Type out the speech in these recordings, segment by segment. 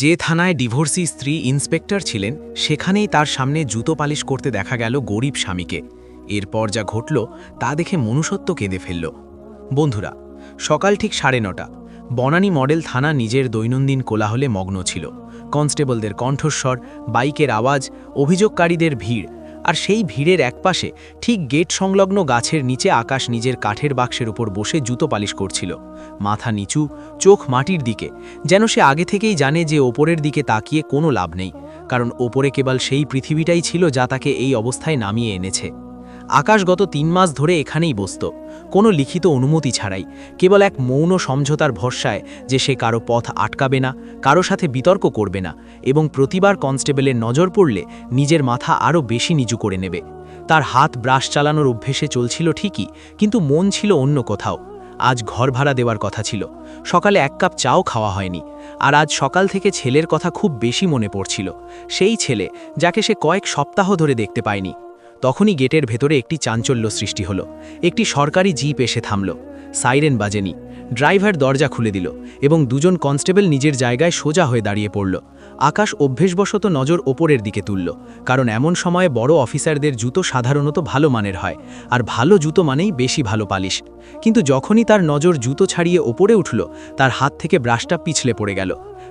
যে থানায় ডিভোর্সি স্ত্রী ইন্সপেক্টর ছিলেন, সেখানেই তার সামনে জুতো পালিশ করতে দেখা গেল গরিব স্বামীকে। এরপর যা ঘটল, তা দেখে মনুষ্যত্ব কেঁদে ফেলল। বন্ধুরা, সকাল ঠিক সাড়ে নটা, বনানী মডেল থানা নিজের দৈনন্দিন কোলাহলে মগ্ন ছিল। কনস্টেবলদের কণ্ঠস্বর, বাইকের আওয়াজ, অভিযোগকারীদের ভিড় আর সেই ভিড়ের একপাশে ঠিক গেট সংলগ্ন গাছের নিচে আকাশ নিজের কাঠের বাক্সের উপর বসে জুতো পালিশ করছিল। মাথা নিচু, চোখ মাটির দিকে, যেন সে আগে থেকেই জানে যে ওপরের দিকে তাকিয়ে কোনো লাভ নেই, কারণ ওপরে কেবল সেই পৃথিবীটাই ছিল যা তাকে এই অবস্থায় নামিয়ে এনেছে। আকাশ গত তিন মাস ধরে এখানেই বসত কোনো লিখিত অনুমতি ছাড়াই, কেবল এক মৌন সমঝোতার ভরসায় যে সে কারও পথ আটকাবে না, কারও সাথে বিতর্ক করবে না এবং প্রতিবার কনস্টেবলের নজর পড়লে নিজের মাথা আরও বেশি নিচু করে নেবে। তার হাত ব্রাশ চালানোর অভ্যেসে চলছিল ঠিকই, কিন্তু মন ছিল অন্য কোথাও। আজ ঘর ভাড়া দেওয়ার কথা ছিল। সকালে এক কাপ চাও খাওয়া হয়নি। আর আজ সকাল থেকে ছেলের কথা খুব বেশি মনে পড়ছিল। সেই ছেলে, যাকে সে কয়েক সপ্তাহ ধরে দেখতে পায়নি। তখনই গেটের ভেতরে একটি চাঞ্চল্য সৃষ্টি হলো। একটি সরকারি জিপ এসে থামল। সাইরেন বাজেনি। ড্রাইভার দরজা খুলে দিল এবং দুজন কনস্টেবল নিজের জায়গায় সোজা হয়ে দাঁড়িয়ে পড়ল। আকাশ অভ্যেসবশত নজর ওপরের দিকে তুলল, কারণ এমন সময়ে বড় অফিসারদের জুতো সাধারণত ভালো মানের হয়, আর ভালো জুতো মানেই বেশি ভালো পালিশ। কিন্তু যখনই তার নজর জুতো ছাড়িয়ে ওপরে উঠল, তার হাত থেকে ব্রাশটা পিছলে পড়ে গেল।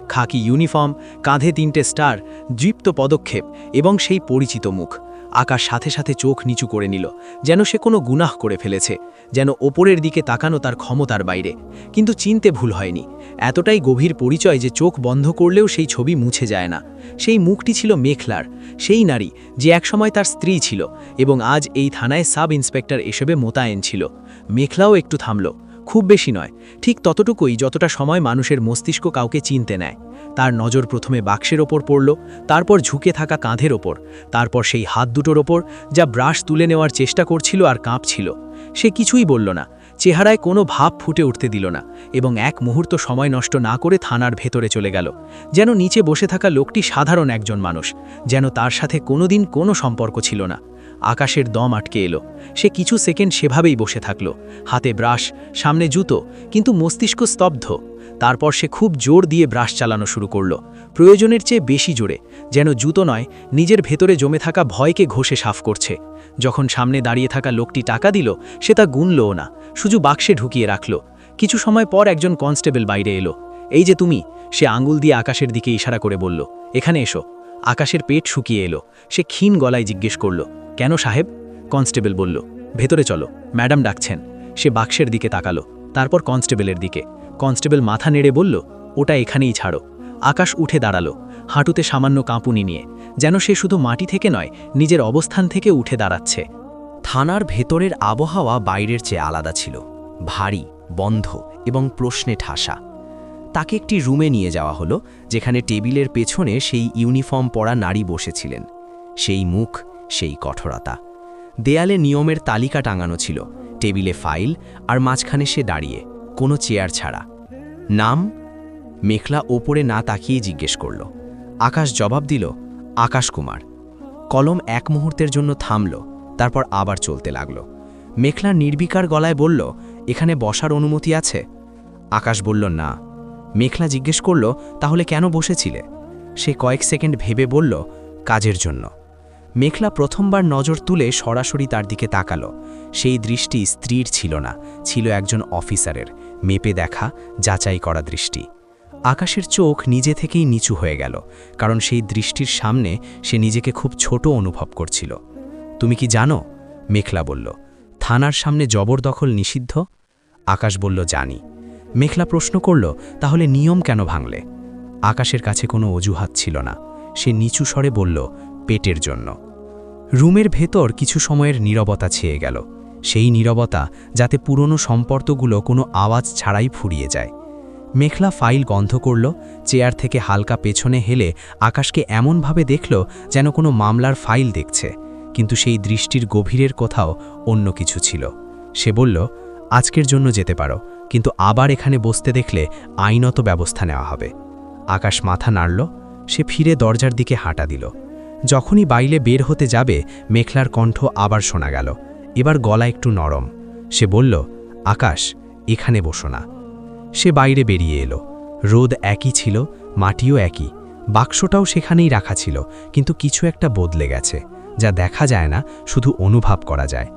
খাকি ইউনিফর্ম, কাঁধে তিনটে স্টার, দীপ্ত পদক্ষেপ এবং সেই পরিচিত মুখ। আকাশ সাথে সাথে চোখ নিচু করে নিল, যেন সে কোনো গুনাহ করে ফেলেছে, যেন ওপরের দিকে তাকানো তার ক্ষমতার বাইরে। কিন্তু চিনতে ভুল হয়নি। এতটাই গভীর পরিচয় যে চোখ বন্ধ করলেও সেই ছবি মুছে যায় না। সেই মুখটি ছিল মেখলার, সেই নারী যে একসময় তার স্ত্রী ছিল এবং আজ এই থানায় সাব ইন্সপেক্টর এসবে মোতায়েন ছিল। মেখলাও একটু থামল। খুব বেশি নয়, ঠিক ততটুকুই যতটা সময় মানুষের মস্তিষ্ক কাউকে চিনতে নেয়। তার নজর প্রথমে বাক্সের ওপর পড়ল, তারপর ঝুঁকে থাকা কাঁধের ওপর, তারপর সেই হাত দুটোর ওপর যা ব্রাশ তুলে নেওয়ার চেষ্টা করছিল আর কাঁপছিল। সে কিছুই বলল না, চেহারায় কোনো ভাব ফুটে উঠতে দিল না এবং এক মুহূর্ত সময় নষ্ট না করে থানার ভেতরে চলে গেল, যেন নিচে বসে থাকা লোকটি সাধারণ একজন মানুষ, যেন তার সাথে কোনোদিন কোনো সম্পর্ক ছিল না। আকাশের দম আটকে এলো। সে কিছু সেকেন্ড সেভাবেই বসে থাকল। হাতে ব্রাশ, সামনে জুতো, কিন্তু মস্তিষ্ক স্তব্ধ। তারপর সে খুব জোর দিয়ে ব্রাশ চালানো শুরু করল। প্রয়োজনের চেয়ে বেশি জোরে, যেন জুতো নয়, নিজের ভেতরে জমে থাকা ভয়কে ঘষে সাফ করছে। যখন সামনে দাঁড়িয়ে থাকা লোকটি টাকা দিল, সে তা গুনলও না, শুধু বাক্সে ঢুকিয়ে রাখল। কিছু সময় পর একজন কনস্টেবল বাইরে এলো। এই যে তুমি, সে আঙ্গুল দিয়ে আকাশের দিকে ইশারা করে বলল। এখানে এসো। আকাশের পেট শুকিয়ে এলো। সে ক্ষীণ গলায় জিজ্ঞেস করল। কেন সাহেব? কনস্টেবল বলল, ভেতরে চলো। ম্যাডাম ডাকছেন। সে বাক্সের দিকে তাকালো। তারপর কনস্টেবলের দিকে। কনস্টেবল মাথা নেড়ে বলল, ওটা এখানেই ছাড়ো। আকাশ উঠে দাঁড়াল, হাঁটুতে সামান্য কাঁপুনি নিয়ে। যেন সে শুধু মাটি থেকে নয়, নিজের অবস্থান থেকে উঠে দাঁড়াচ্ছে। থানার ভেতরের আবহাওয়া বাইরের চেয়ে আলাদা ছিল। ভারী, বন্ধ এবং প্রশ্নে ঠাসা। তাকে একটি রুমে নিয়ে যাওয়া হলো, যেখানে টেবিলের পেছনে সেই ইউনিফর্ম পরা নারী বসেছিলেন। সেই মুখ সেই কঠোরতা। দেয়ালে নিয়মের তালিকা টাঙানো ছিল, টেবিলে ফাইল আর মাঝখানে সে দাঁড়িয়ে, কোনো চেয়ার ছাড়া। নাম? মেখলা ওপরে না তাকিয়ে জিজ্ঞেস করল। আকাশ জবাব দিল, আকাশ কুমার। কলম এক মুহূর্তের জন্য থামল, তারপর আবার চলতে লাগল। মেখলা নির্বিকার গলায় বলল, এখানে বসার অনুমতি আছে? আকাশ বলল, না। মেখলা জিজ্ঞেস করল, তাহলে কেন বসেছিলে? সে কয়েক সেকেন্ড ভেবে বলল, কাজের জন্য। মেখলা প্রথমবার নজর তুলে সরাসরি তার দিকে তাকালো। সেই দৃষ্টি স্ত্রীর ছিল না, ছিল একজন অফিসারের। মেপে দেখা, যাচাই করা দৃষ্টি। আকাশের চোখ নিজে থেকেই নিচু হয়ে গেল, কারণ সেই দৃষ্টির সামনে সে নিজেকে খুব ছোট অনুভব করছিল। তুমি কি জানো? মেখলা বলল। থানার সামনে জবরদখল নিষিদ্ধ? আকাশ বলল, জানি। মেখলা প্রশ্ন করল, তাহলে নিয়ম কেন ভাঙলে? আকাশের কাছে কোনো অজুহাত ছিল না। সে নিচু স্বরে বলল পেটের জন্য। রুমের ভেতর কিছু সময়ের নীরবতা ছেয়ে গেল। সেই নীরবতা যাতে পুরনো সম্পর্কগুলো কোনো আওয়াজ ছাড়াই ফুরিয়ে যায়। মেখলা ফাইল গন্ধ করল, চেয়ার থেকে হালকা পেছনে হেলে আকাশকে এমনভাবে দেখল যেন কোনো মামলার ফাইল দেখছে। কিন্তু সেই দৃষ্টির গভীরের কোথাও অন্য কিছু ছিল। সে বলল, আজকের জন্য যেতে পারো, কিন্তু আবার এখানে বসতে দেখলে আইনত ব্যবস্থা নেওয়া হবে। আকাশ মাথা নাড়ল, সে ফিরে দরজার দিকে হাঁটা দিল। যখনই বাইলে বের হতে যাবে মেখলার কণ্ঠ আবার শোনা গেল। এবার গলা একটু নরম। সে বলল, আকাশ, এখানে বসো না। সে বাইরে বেরিয়ে এলো। রোদ একই ছিল, মাটিও একই। বাক্সটাও সেখানেই রাখা ছিল, কিন্তু কিছু একটা বদলে গেছে, যা দেখা যায় না, শুধু অনুভব করা যায়।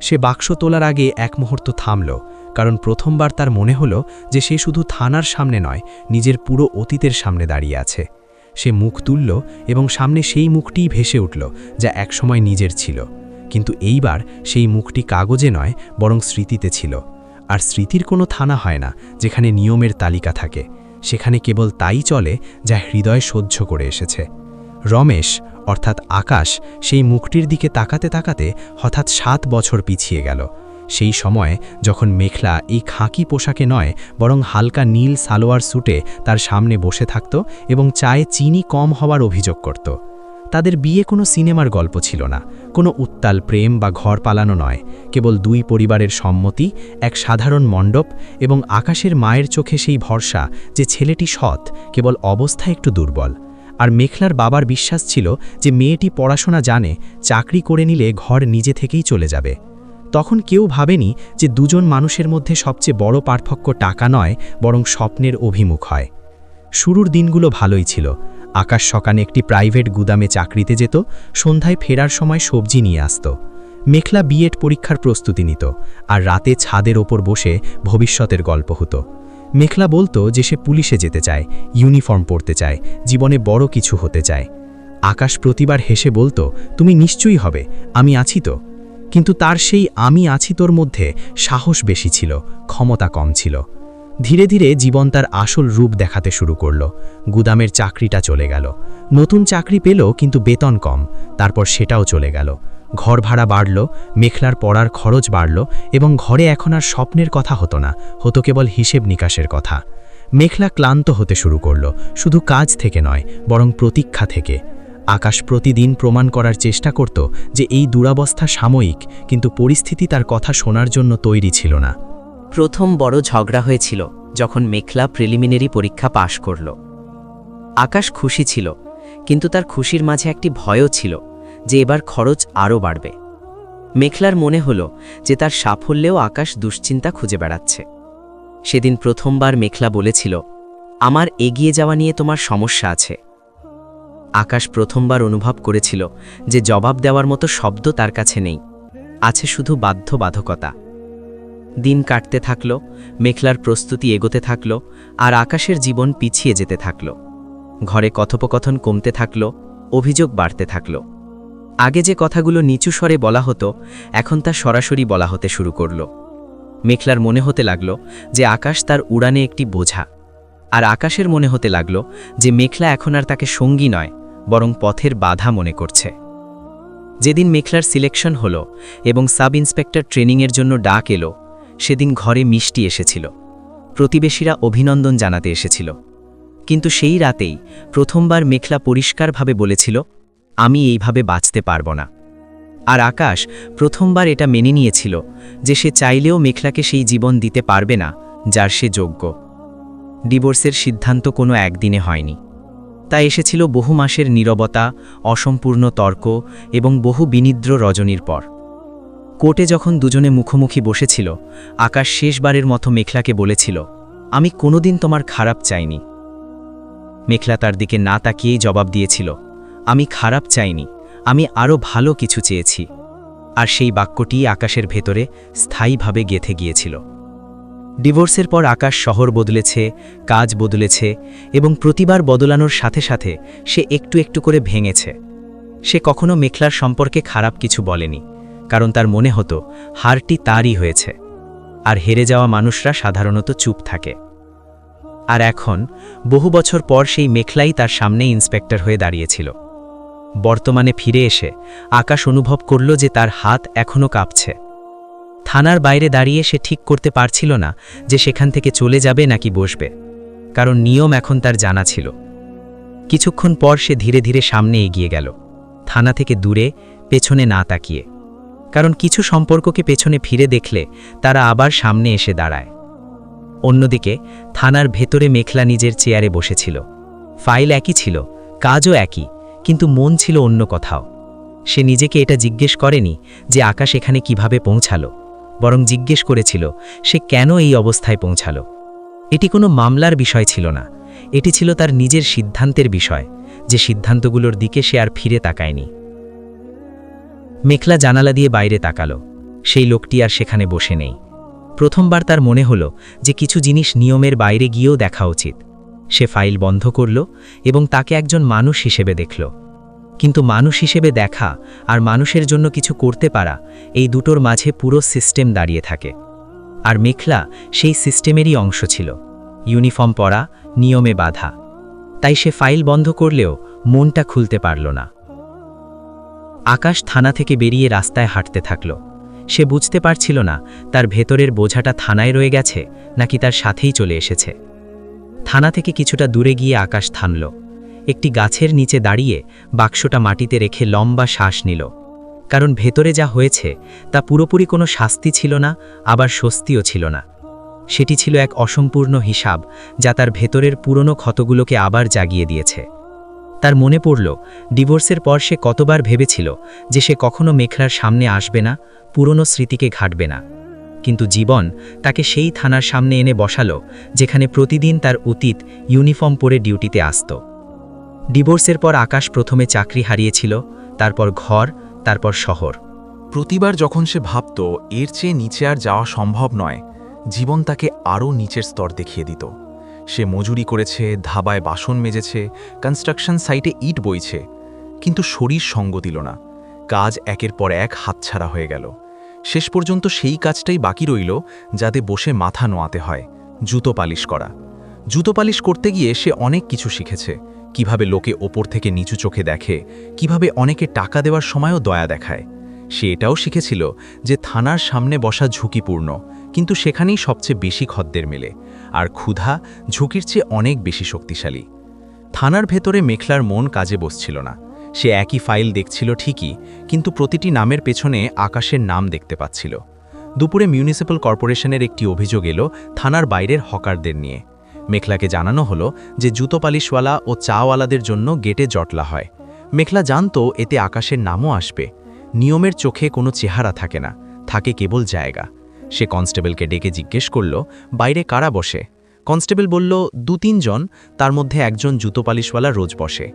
সে বাক্স তোলার আগে এক মুহূর্ত থামল, কারণ প্রথমবার তার মনে হলো যে সে শুধু থানার সামনে নয়, নিজের পুরো অতীতের সামনে দাঁড়িয়ে আছে। সে মুখ তুলল এবং সামনে সেই মুখটিই ভেসে উঠল, যা একসময় নিজের ছিল। কিন্তু এইবার সেই মুখটি কাগজে নয়, বরং স্মৃতিতে ছিল। আর স্মৃতির কোনো থানা হয় না, যেখানে নিয়মের তালিকা থাকে। সেখানে কেবল তাই চলে, যা হৃদয় সহ্য করে এসেছে। রমেশ, অর্থাৎ আকাশ, সেই মুখটির দিকে তাকাতে তাকাতে হঠাৎ সাত বছর পিছিয়ে গেল। সেই সময় যখন মেখলা এই খাঁকি পোশাকে নয়, বরং হালকা নীল সালোয়ার স্যুটে তার সামনে বসে থাকত এবং চায়ে চিনি কম হওয়ার অভিযোগ করত। তাদের বিয়ে কোনো সিনেমার গল্প ছিল না, কোনো উত্তাল প্রেম বা ঘর পালানো নয়, কেবল দুই পরিবারের সম্মতি, এক সাধারণ মণ্ডপ এবং আকাশের মায়ের চোখে সেই ভরসা যে ছেলেটি সৎ, কেবল অবস্থা একটু দুর্বল। আর মেখলার বাবার বিশ্বাস ছিল যে মেয়েটি পড়াশোনা জানে, চাকরি করে নিলে ঘর নিজে থেকেই চলে যাবে। তখন কেউ ভাবেনি যে দুজন মানুষের মধ্যে সবচেয়ে বড় পার্থক্য টাকা নয়, বরং স্বপ্নের অভিমুখ হয়। শুরুর দিনগুলো ভালোই ছিল। আকাশ সকানে একটি প্রাইভেট গুদামে চাকরিতে যেত, সন্ধ্যায় ফেরার সময় সবজি নিয়ে আসত। মেখলা বিএড পরীক্ষার প্রস্তুতি নিত, আর রাতে ছাদের ওপর বসে ভবিষ্যতের গল্প হতো। মেখলা বলতো যে সে পুলিশে যেতে চায়, ইউনিফর্ম পরতে চায়, জীবনে বড় কিছু হতে চায়। আকাশ প্রতিবার হেসে বলতো, তুমি নিশ্চয়ই হবে, আমি আছি তো। কিন্তু তার সেই আমি আছি তোর মধ্যে সাহস বেশি ছিল, ক্ষমতা কম ছিল। ধীরে ধীরে জীবন তার আসল রূপ দেখাতে শুরু করল। গুদামের চাকরিটা চলে গেল। নতুন চাকরি পেল, কিন্তু বেতন কম। তারপর সেটাও চলে গেল। ঘর ভাড়া বাড়ল, মেখলার পড়ার খরচ বাড়ল এবং ঘরে এখন আর স্বপ্নের কথা হতো না, হতো কেবল হিসেব নিকাশের কথা। মেখলা ক্লান্ত হতে শুরু করল, শুধু কাজ থেকে নয়, বরং প্রতীক্ষা থেকে। আকাশ প্রতিদিন প্রমাণ করার চেষ্টা করত যে এই দুরাবস্থা সাময়িক, কিন্তু পরিস্থিতি তার কথা শোনার জন্য তৈরি ছিল না। প্রথম বড় ঝগড়া হয়েছিল যখন মেখলা প্রিলিমিনারি পরীক্ষা পাশ করল। আকাশ খুশি ছিল, কিন্তু তার খুশির মাঝে একটি ভয়ও ছিল যে এবার খরচ আরও বাড়বে। মেখলার মনে হল যে তার সাফল্যেও আকাশ দুশ্চিন্তা খুঁজে বেড়াচ্ছে। সেদিন প্রথমবার মেখলা বলেছিল, আমার এগিয়ে যাওয়া নিয়ে তোমার সমস্যা আছে। আকাশ প্রথমবার অনুভব করেছিল যে জবাব দেওয়ার মতো শব্দ তার কাছে নেই। আছে শুধু বাধ্যবাধকতা। দিন কাটতে থাকল মেখলার প্রস্তুতি এগোতে থাকল, আর আকাশের জীবন পিছিয়ে যেতে থাকল। ঘরে কথোপকথন কমতে থাকল, অভিযোগ বাড়তে থাকল। আগে যে কথাগুলো নিচু স্বরে বলা হতো, এখন তা সরাসরি বলা হতে শুরু করল। মেখলার মনে হতে লাগল যে আকাশ তার উড়ানে একটি বোঝা। আর আকাশের মনে হতে লাগল যে মেখলা এখন আর তাকে সঙ্গী নয় বরং পথের বাধা মনে করছে। যেদিন মেখলার সিলেকশন হলো এবং সাব ইন্সপেক্টর ট্রেনিংয়ের জন্য ডাক এলো, সেদিন ঘরে মিষ্টি এসেছিল। প্রতিবেশীরা অভিনন্দন জানাতে এসেছিল। কিন্তু সেই রাতেই প্রথমবার মেখলা পরিষ্কারভাবে বলেছিল, আমি এইভাবে বাঁচতে পারব না। আর আকাশ প্রথমবার এটা মেনে নিয়েছিল যে সে চাইলেও মেখলাকে সেই জীবন দিতে পারবে না, যার সে যোগ্য। ডিভোর্সের সিদ্ধান্ত কোনো একদিনে হয়নি। তা এসেছিল বহু মাসের নীরবতা, অসম্পূর্ণ তর্ক এবং বহু বিনিদ্র রজনীর পর। কোর্টে যখন দুজনে মুখোমুখি বসেছিল, আকাশ শেষবারের মতো মেখলাকে বলেছিল, আমি কোনোদিন তোমার খারাপ চাইনি। মেখলা তার দিকে না তাকিয়েই জবাব দিয়েছিল, আমি খারাপ চাইনি, আমি আরও ভালো কিছু চেয়েছি। আর সেই বাক্যটি আকাশের ভেতরে স্থায়ীভাবে গেথে গিয়েছিল। ডিভোর্সের পর আকাশ শহর বদলেছে, কাজ বদলেছে এবং প্রতিবার বদলানোর সাথে সাথে সে একটু একটু করে ভেঙেছে। সে কখনো মেখলার সম্পর্কে খারাপ কিছু বলেনি, কারণ তার মনে হতো হারটি তারই হয়েছে। আর হেরে যাওয়া মানুষরা সাধারণত চুপ থাকে। আর এখন, বহু বছর পর সেই মেখলাই তার সামনে ইন্সপেক্টর হয়ে দাঁড়িয়েছিল। বর্তমানে ফিরে এসে আকাশ অনুভব করল যে তার হাত এখনও কাঁপছে। থানার বাইরে দাঁড়িয়ে সে ঠিক করতে পারছিল না যে সেখান থেকে চলে যাবে নাকি বসবে, কারণ নিয়ম এখন তার জানা ছিল। কিছুক্ষণ পর সে ধীরে ধীরে সামনে এগিয়ে গেল, থানা থেকে দূরে, পেছনে না তাকিয়ে। কারণ কিছু সম্পর্ককে পেছনে ফিরে দেখলে তারা আবার সামনে এসে দাঁড়ায়। অন্যদিকে, থানার ভেতরে মেখলা নিজের চেয়ারে বসেছিল। ফাইল একই ছিল, কাজও একই, কিন্তু মন ছিল অন্য কোথাও। সে নিজেকে এটা জিজ্ঞেস করেনি যে আকাশ এখানে কীভাবে পৌঁছালো। বরং জিজ্ঞেস করেছিল, সে কেন এই অবস্থায় পৌঁছালো? এটি কোনো মামলার বিষয় ছিল না। এটি ছিল তার নিজের সিদ্ধান্তের বিষয়, যে সিদ্ধান্তগুলোর দিকে সে আর ফিরে তাকায়নি। মেখলা জানালা দিয়ে বাইরে তাকালো। সেই লোকটি আর সেখানে বসে নেই। প্রথমবার তার মনে হলো যে কিছু জিনিস নিয়মের বাইরে গিয়েও দেখা উচিত। সে ফাইল বন্ধ করল এবং তাকে একজন মানুষ হিসেবে দেখল। কিন্তু মানুষ হিসেবে দেখা আর মানুষের জন্য কিছু করতে পারা এই দুটোর মাঝে পুরো সিস্টেম দাঁড়িয়ে থাকে। আর মেখলা সেই সিস্টেমেরই অংশ ছিল। ইউনিফর্ম পরা, নিয়মে বাধা। তাই সে ফাইল বন্ধ করলেও মনটা খুলতে পারল না। আকাশ থানা থেকে বেরিয়ে রাস্তায় হাঁটতে থাকল। সে বুঝতে পারছিল না তার ভেতরের বোঝাটা থানায় রয়ে গেছে নাকি তার সাথেই চলে এসেছে। থানা থেকে কিছুটা দূরে গিয়ে আকাশ থামল। একটি গাছের নিচে দাঁড়িয়ে বাক্সটা মাটিতে রেখে লম্বা শ্বাস নিল। কারণ ভেতরে যা হয়েছে, তা পুরোপুরি কোনো শাস্তি ছিল না, আবার স্বস্তিও ছিল না। সেটি ছিল এক অসম্পূর্ণ হিসাব যা তার ভেতরের পুরনো ক্ষতগুলোকে আবার জাগিয়ে দিয়েছে। তার মনে পড়ল, ডিভোর্সের পর সে কতবার ভেবেছিল যে সে কখনো মেখলার সামনে আসবে না, পুরনো স্মৃতিকে ঘাটবে না। কিন্তু জীবন তাকে সেই থানার সামনে এনে বসালো, যেখানে প্রতিদিন তার অতীত ইউনিফর্ম পরে ডিউটিতে আসত। ডিভোর্সের পর আকাশ প্রথমে চাকরি হারিয়েছিল, তারপর ঘর, তারপর শহর। প্রতিবার যখন সে ভাবত, এর চেয়ে নিচে আর যাওয়া সম্ভব নয়, জীবন তাকে আরও নিচের স্তর দেখিয়ে দিত। সে মজুরি করেছে, ধাবায় বাসন মেজেছে কনস্ট্রাকশন সাইটে ইট বইছে, কিন্তু শরীর সঙ্গ দিল না। কাজ একের পর এক হাতছাড়া হয়ে গেল। শেষ পর্যন্ত সেই কাজটাই বাকি রইল, যাতে বসে মাথা নোয়াতে হয়, জুতো পালিশ করা। জুতো পালিশ করতে গিয়ে সে অনেক কিছু শিখেছে। কীভাবে লোকে ওপর থেকে নিচু চোখে দেখে, কীভাবে অনেকে টাকা দেওয়ার সময়ও দয়া দেখায়। সে এটাও শিখেছিল যে থানার সামনে বসা ঝুঁকিপূর্ণ, কিন্তু সেখানেই সবচেয়ে বেশি খদ্দের মেলে, আর ক্ষুধা ঝুঁকির চেয়ে অনেক বেশি শক্তিশালী। থানার ভেতরে মেখলার মন কাজে বসছিল না। সে একই ফাইল দেখছিল ঠিকই, কিন্তু প্রতিটি নামের পেছনে আকাশের নাম দেখতে পাচ্ছিল। দুপুরে মিউনিসিপ্যাল কর্পোরেশনের একটি অভিযোগ এলো থানার বাইরের হকারদের নিয়ে। মেখলাকে জানানো হলো যে জুতো পালিশওয়ালা ও চাওয়ালাদের জন্য গেটে জটলা হয়। মেখলা জানতো এতে আকাশের নামও আসবে। নিয়মের চোখে কোনো চেহারা থাকে না, থাকে কেবল জায়গা। সে কনস্টেবলকে ডেকে জিজ্ঞেস করল, বাইরে কারা বসে? কনস্টেবল বলল, দু তিনজন তার মধ্যে একজন জুতো পালিশওয়ালা রোজ বসে।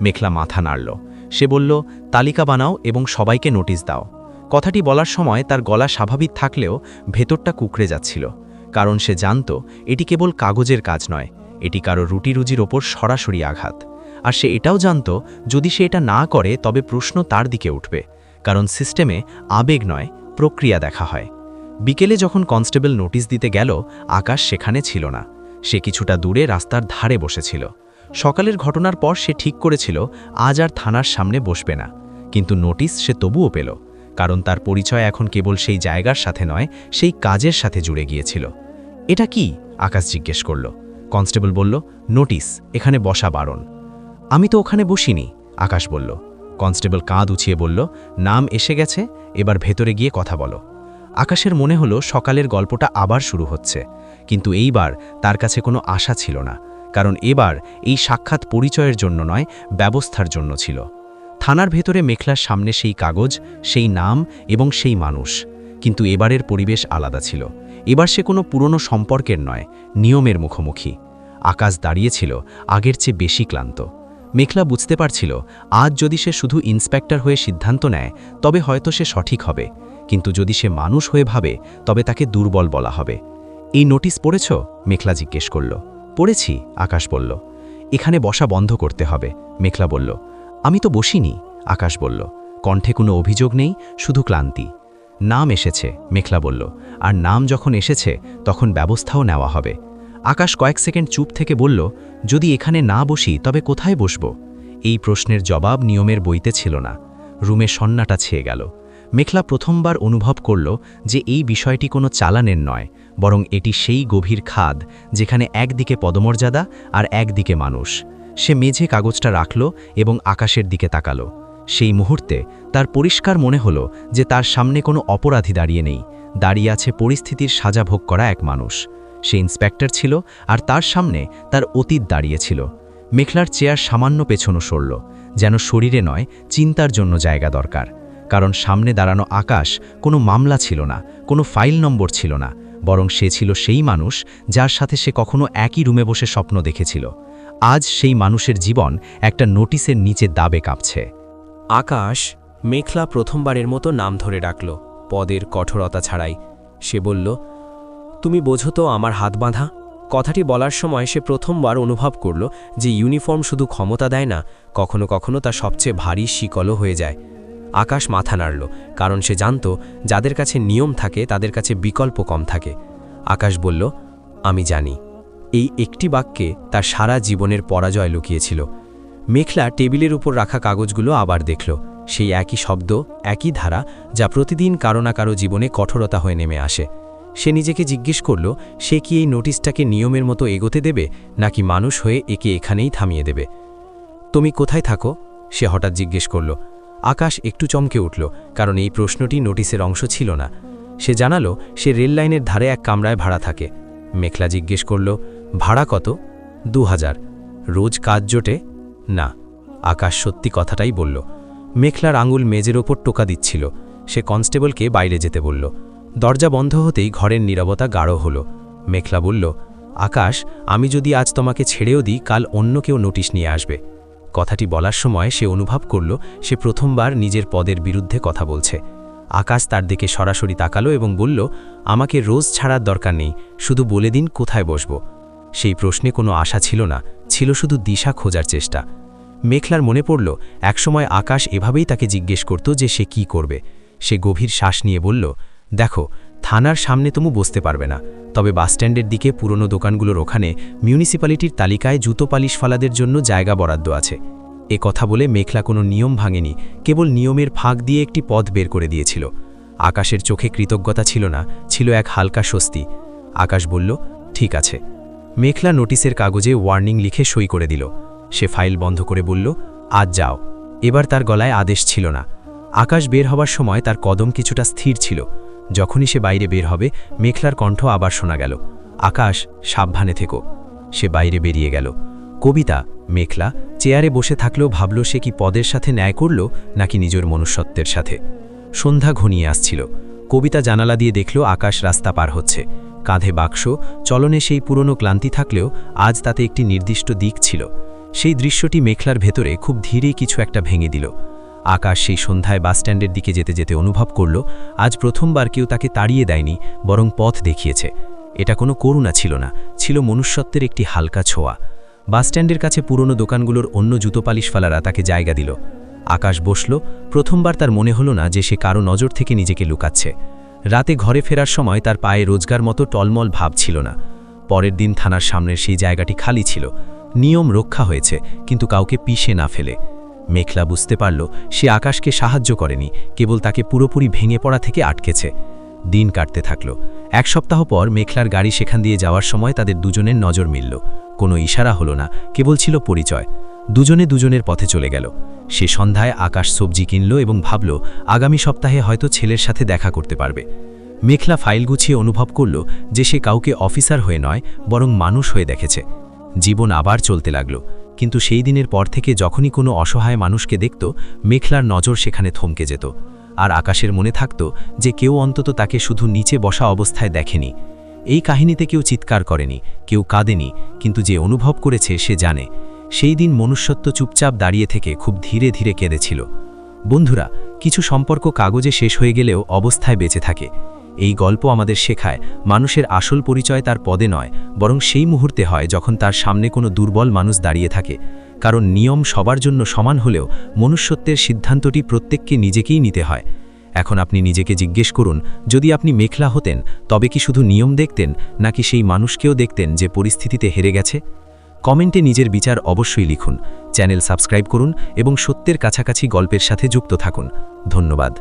মেখলা মাথা নাড়ল। সে বলল, তালিকা বানাও এবং সবাইকে নোটিশ দাও। কথাটি বলার সময় তার গলা স্বাভাবিক থাকলেও ভেতরটা কুকড়ে যাচ্ছিল। কারণ সে জানত এটি কেবল কাগজের কাজ নয়, এটি কারও রুটি রুজির ওপর সরাসরি আঘাত। আর সে এটাও জানত, যদি সে এটা না করে, তবে প্রশ্ন তার দিকে উঠবে, কারণ সিস্টেমে আবেগ নয়, প্রক্রিয়া দেখা হয়। বিকেলে যখন কনস্টেবল নোটিশ দিতে গেল, আকাশ সেখানে ছিল না। সে কিছুটা দূরে রাস্তার ধারে বসেছিল। সকালের ঘটনার পর সে ঠিক করেছিল, আজ আর থানার সামনে বসবে না। কিন্তু নোটিশ সে তবুও পেল। কারণ তার পরিচয় এখন কেবল সেই জায়গার সাথে নয়, সেই কাজের সাথে জুড়ে গিয়েছিল। এটা কি? আকাশ জিজ্ঞেস করল। কনস্টেবল বলল নোটিশ এখানে বসা বারণ। আমি তো ওখানে বসিনি, আকাশ বলল। কনস্টেবল কাঁধ উছিয়ে বলল, নাম এসে গেছে, এবার ভেতরে গিয়ে কথা বলো। আকাশের মনে হলো, সকালের গল্পটা আবার শুরু হচ্ছে। কিন্তু এইবার তার কাছে কোনো আশা ছিল না, কারণ এবার এই সাক্ষাৎ পরিচয়ের জন্য নয়, ব্যবস্থার জন্য ছিল। থানার ভেতরে মেখলার সামনে সেই কাগজ, সেই নাম এবং সেই মানুষ। কিন্তু এবারের পরিবেশ আলাদা ছিল। এবার সে কোনো পুরনো সম্পর্কের নয়, নিয়মের মুখোমুখি। আকাশ দাঁড়িয়েছিল, আগের চেয়ে বেশি ক্লান্ত। মেখলা বুঝতে পারছিল, আজ যদি সে শুধু ইন্সপেক্টর হয়ে সিদ্ধান্ত নেয়, তবে হয়তো সে সঠিক হবে। কিন্তু যদি সে মানুষ হয়ে ভাবে, তবে তাকে দুর্বল বলা হবে। এই নোটিশ পড়েছ? মেখলা জিজ্ঞেস করল। পড়েছি, আকাশ বলল। এখানে বসা বন্ধ করতে হবে, মেখলা বলল। আমি তো বসিনি, আকাশ বলল। কণ্ঠে কোনো অভিযোগ নেই, শুধু ক্লান্তি। নাম এসেছে, মেখলা বলল। আর নাম যখন এসেছে, তখন ব্যবস্থাও নেওয়া হবে। আকাশ কয়েক সেকেন্ড চুপ থেকে বলল, যদি এখানে না বসি, তবে কোথায় বসব? এই প্রশ্নের জবাব নিয়মের বইতে ছিল না। রুমে সন্নাটা ছেয়ে গেল। মেখলা প্রথমবার অনুভব করল যে এই বিষয়টি কোনো চালানের নয়, বরং এটি সেই গভীর খাদ যেখানে একদিকে পদমর্যাদা আর একদিকে মানুষ। সে মেঝে কাগজটা রাখল এবং আকাশের দিকে তাকালো। সেই মুহূর্তে তার পরিষ্কার মনে হলো যে তার সামনে কোনো অপরাধী দাঁড়িয়ে নেই। দাঁড়িয়ে আছে পরিস্থিতির সাজা ভোগ করা এক মানুষ। সে ইন্সপেক্টর ছিল আর তার সামনে তার অতীত দাঁড়িয়েছিল মেখলার চেয়ার সামান্য পেছনো সরল, যেন শরীরে নয়, চিন্তার জন্য জায়গা দরকার। কারণ সামনে দাঁড়ানো আকাশ কোনো মামলা ছিল না, কোনো ফাইল নম্বর ছিল না, বরং সে ছিল সেই মানুষ যার সাথে সে কখনো একই রুমে বসে স্বপ্ন দেখেছিল। আজ সেই মানুষের জীবন একটা নোটিসের নিচে দাবে কাঁপছে। আকাশ মেখলা প্রথমবারের মতো নাম ধরে ডাকল, পদের কঠোরতা ছাড়াই। সে বলল, তুমি বোঝো তো আমার হাত বাঁধা? কথাটি বলার সময় সে প্রথমবার অনুভব করল যে ইউনিফর্ম শুধু ক্ষমতা দেয় না, কখনো কখনো তা সবচেয়ে ভারী শিকলও হয়ে যায়। আকাশ মাথা নাড়ল, কারণ সে জানত, যাদের কাছে নিয়ম থাকে, তাদের কাছে বিকল্প কম থাকে। আকাশ বলল, আমি জানি। এই একটি বাক্যে তার সারা জীবনের পরাজয় লুকিয়েছিল। মেখলা টেবিলের উপর রাখা কাগজগুলো আবার দেখল। সেই একই শব্দ, একই ধারা, যা প্রতিদিন কারও না কারও জীবনে কঠোরতা হয়ে নেমে আসে। সে নিজেকে জিজ্ঞেস করল, সে কি এই নোটিশটাকে নিয়মের মতো এগোতে দেবে, নাকি মানুষ হয়ে একে এখানেই থামিয়ে দেবে? তুমি কোথায় থাকো? সে হঠাৎ জিজ্ঞেস করল। আকাশ একটু চমকে উঠল, কারণ এই প্রশ্নটি নোটিসের অংশ ছিল না। সে জানালো, সে রেল লাইনের ধারে এক কামরায় ভাড়া থাকে। মেখলা জিজ্ঞেস করল ভাড়া কত? দু হাজার রোজ কাজ জোটে? না। আকাশ সত্যি কথাটাই বলল। মেখলার আঙুল মেজের ওপর টোকা দিচ্ছিল। সে কনস্টেবলকে বাইরে যেতে বলল। দরজা বন্ধ হতেই ঘরের নীরবতা গাঢ় হল। মেখলা বলল, আকাশ, আমি যদি আজ তোমাকে ছেড়েও দিই, কাল অন্য কেউ নোটিশ নিয়ে আসবে। কথাটি বলার সময় সে অনুভব করল, সে প্রথমবার নিজের পদের বিরুদ্ধে কথা বলছে। আকাশ তার দিকে সরাসরি তাকালো এবং বলল, আমাকে রোজ ছাড়ার দরকার নেই। শুধু বলে দিন কোথায় বসব? সেই প্রশ্নে কোনো আশা ছিল না, ছিল শুধু দিশা খোঁজার চেষ্টা। মেখলার মনে পড়ল, একসময় আকাশ এভাবেই তাকে জিজ্ঞেস করত যে সে কি করবে। সে গভীর শ্বাস নিয়ে বলল, দেখো, থানার সামনে তুমি বসতে পারবে না। তবে বাসস্ট্যান্ডের দিকে পুরনো দোকানগুলোর ওখানে মিউনিসিপ্যালিটির তালিকায় জুতো পালিশ ফালাদের জন্য জায়গা বরাদ্দ আছে। এ কথা বলে মেখলা কোনো নিয়ম ভাঙেনি, কেবল নিয়মের ফাঁক দিয়ে একটি পথ বের করে দিয়েছিল। আকাশের চোখে কৃতজ্ঞতা ছিল না, ছিল এক হালকা স্বস্তি। আকাশ বলল, ঠিক আছে। মেখলা নোটিসের কাগজে ওয়ার্নিং লিখে সই করে দিল। সে ফাইল বন্ধ করে বলল, আজ যাও। এবার তার গলায় আদেশ ছিল না। আকাশ বের হবার সময় তার কদম কিছুটা স্থির ছিল। যখনই সে বাইরে বের হবে, মেখলার কণ্ঠ আবার শোনা গেল। আকাশ, সাবধানে থেকো। সে বাইরে বেরিয়ে গেল। কবিতা, মেখলা, চেয়ারে বসে থাকলেও ভাবল সে কি পদের সাথে ন্যায় করল, নাকি নিজের মনুষ্যত্বের সাথে? সন্ধ্যা ঘনিয়ে আসছিল। কবিতা জানালা দিয়ে দেখল আকাশ রাস্তা পার হচ্ছে। কাঁধে বাক্স, চলনে সেই পুরনো ক্লান্তি থাকলেও আজ তাতে একটি নির্দিষ্ট দিক ছিল। সেই দৃশ্যটি মেখলার ভেতরে খুব ধীরেই কিছু একটা ভেঙে দিল। আকাশ সেই সন্ধ্যায় বাসস্ট্যান্ডের দিকে যেতে যেতে অনুভব করল, আজ প্রথমবার কেউ তাকে তাড়িয়ে দেয়নি, বরং পথ দেখিয়েছে। এটা কোনো করুণা ছিল না, ছিল মনুষ্যত্বের একটি হালকা ছোঁয়া। বাসস্ট্যান্ডের কাছে পুরনো দোকানগুলোর অন্য জুতো পালিশফালারা তাকে জায়গা দিল। আকাশ বসল, প্রথমবার তার মনে হলো না যে সে কারও নজর থেকে নিজেকে লুকাচ্ছে। রাতে ঘরে ফেরার সময় তার পায়ে রোজগার মতো টলমল ভাব ছিল না। পরের দিন থানার সামনের সেই জায়গাটি খালি ছিল। নিয়ম রক্ষা হয়েছে, কিন্তু কাউকে পিষে না ফেলে। মেখলা বুঝতে পারল, সে আকাশকে সাহায্য করেনি, কেবল তাকে পুরোপুরি ভেঙে পড়া থেকে আটকেছে। দিন কাটতে থাকল। এক সপ্তাহ পর মেখলার গাড়ি সেখান দিয়ে যাওয়ার সময় তাদের দুজনের নজর মিলল। কোনো ইশারা হলো না, কেবল ছিল পরিচয়। দুজনে দুজনের পথে চলে গেল। সে সন্ধ্যায় আকাশ সবজি কিনল এবং ভাবল, আগামী সপ্তাহে হয়তো ছেলের সাথে দেখা করতে পারবে। মেখলা ফাইল গুছিয়ে অনুভব করল যে সে কাউকে অফিসার হয়ে নয়, বরং মানুষ হয়ে দেখেছে। জীবন আবার চলতে লাগল, কিন্তু সেই দিনের পর থেকে যখনই কোনো অসহায় মানুষকে দেখত মেখলার নজর সেখানে থমকে যেত। আর আকাশের মনে থাকত যে কেউ অন্তত তাকে শুধু নিচে বসা অবস্থায় দেখেনি। এই কাহিনীতে কেউ চিৎকার করেনি, কেউ কাঁদেনি, কিন্তু যে অনুভব করেছে সে জানে। সেই দিন মনুষ্যত্ব চুপচাপ দাঁড়িয়ে থেকে খুব ধীরে ধীরে কেঁদেছিল। বন্ধুরা, কিছু সম্পর্ক কাগজে শেষ হয়ে গেলেও অবস্থায় বেঁচে থাকে। এই গল্প আমাদের শেখায়, মানুষের আসল পরিচয় তার পদে নয়, বরং সেই মুহূর্তে হয় যখন তার সামনে কোনো দুর্বল মানুষ দাঁড়িয়ে থাকে। কারণ নিয়ম সবার জন্য সমান হলেও মনুষ্যত্বের সিদ্ধান্তটি প্রত্যেককে নিজেকেই নিতে হয়। এখন আপনি নিজেকে জিজ্ঞেস করুন, যদি আপনি মেখলা হতেন, তবে কি শুধু নিয়ম দেখতেন, নাকি সেই মানুষকেও দেখতেন যে পরিস্থিতিতে হেরে গেছে? কমেন্টে নিজের বিচার অবশ্যই লিখুন, চ্যানেল সাবস্ক্রাইব করুন এবং সত্যের কাছাকাছি গল্পের সাথে যুক্ত থাকুন। ধন্যবাদ।